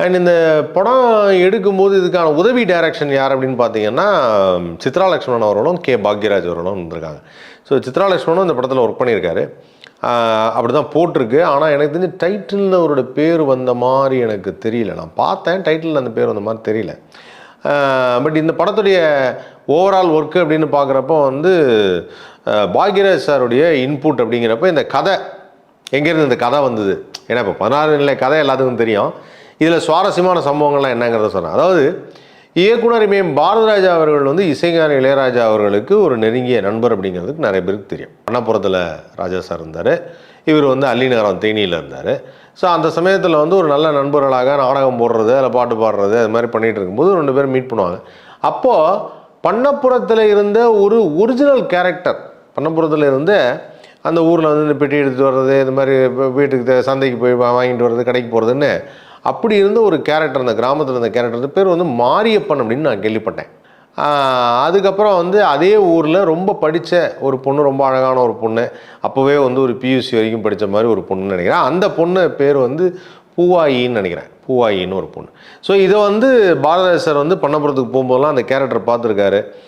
And இந்த படம் எடுக்கும்போது இதுக்கான உதவி டைரக்ஷன் யார் அப்படின்னு பார்த்தீங்கன்னா சித்ரா லக்ஷ்மணன் அவர்களும் கே. பாக்யராஜ் அவர்களும் வந்திருக்காங்க ஸோ சித்ரா லக்ஷ்மணும் இந்த படத்தில் ஒர்க் பண்ணியிருக்காரு. அப்படி தான் போட்டிருக்கு. ஆனால் எனக்கு தெரிஞ்சு டைட்டிலில் அவரோட பேர் வந்த மாதிரி எனக்கு தெரியல. நான் பார்த்தேன் டைட்டிலில் அந்த பேர் வந்த மாதிரி தெரியல. பட் இந்த படத்துடைய ஓவரால் ஒர்க்கு அப்படின்னு பார்க்குறப்போ வந்து பாக்யராஜ் சாருடைய இன்புட் அப்படிங்கிறப்ப இந்த கதை எங்கேருந்து இந்த கதை வந்தது? ஏன்னா இப்போ பதினாறு நிலை கதை எல்லாத்துக்கும் தெரியும். இதில் சுவாரஸ்யமான சம்பவங்கள்லாம் என்னங்கிறத சொன்னேன் அதாவது இயக்குனர் இமயம் பாரதராஜா அவர்கள் வந்து இசைஞான இளையராஜா அவர்களுக்கு ஒரு நெருங்கிய நண்பர் அப்படிங்கிறதுக்கு நிறைய பேருக்கு தெரியும். அண்ணாபுரத்தில் ராஜா சார் இருந்தார். இவர் வந்து அல்லிநகரம் தேனியில் இருந்தார். ஸோ அந்த சமயத்தில் வந்து ஒரு நல்ல நண்பர்களாக நாடகம் போடுறது அதில் பாட்டு பாடுறது அது மாதிரி பண்ணிகிட்டு இருக்கும்போது ரெண்டு பேரும் மீட் பண்ணுவாங்க. அப்போது பண்ணப்புறத்தில் இருந்த ஒரு ஒரிஜினல் கேரக்டர் பண்ணப்புறத்தில் இருந்த அந்த ஊரில் வந்து இந்த பெட்டி எடுத்துகிட்டு வர்றது இந்த மாதிரி வீட்டுக்கு சந்தைக்கு போய் வாங்கிட்டு வர்றது கடைக்கு போகிறதுன்னு அப்படி இருந்த ஒரு கேரக்டர் அந்த கிராமத்தில் இருந்த கேரக்டர் பேர் வந்து மாரியப்பன் அப்படின்னு நான் கேள்விப்பட்டேன். அதுக்கப்புறம் வந்து அதே ஊரில் ரொம்ப படித்த ஒரு பொண்ணு ரொம்ப அழகான ஒரு பொண்ணு அப்போவே வந்து ஒரு பியூசி வரைக்கும் படித்த மாதிரி ஒரு பொண்ணுன்னு நினைக்கிறேன். அந்த பொண்ணு பேர் வந்து பூவாயின்னு நினைக்கிறேன். பூவாயின்னு ஒரு பொண்ணு. ஸோ இதை வந்து பாரதேசர் வந்து பண்ணப்புறத்துக்கு போகும்போதெல்லாம் அந்த கேரக்டர் பார்த்துருக்காரு.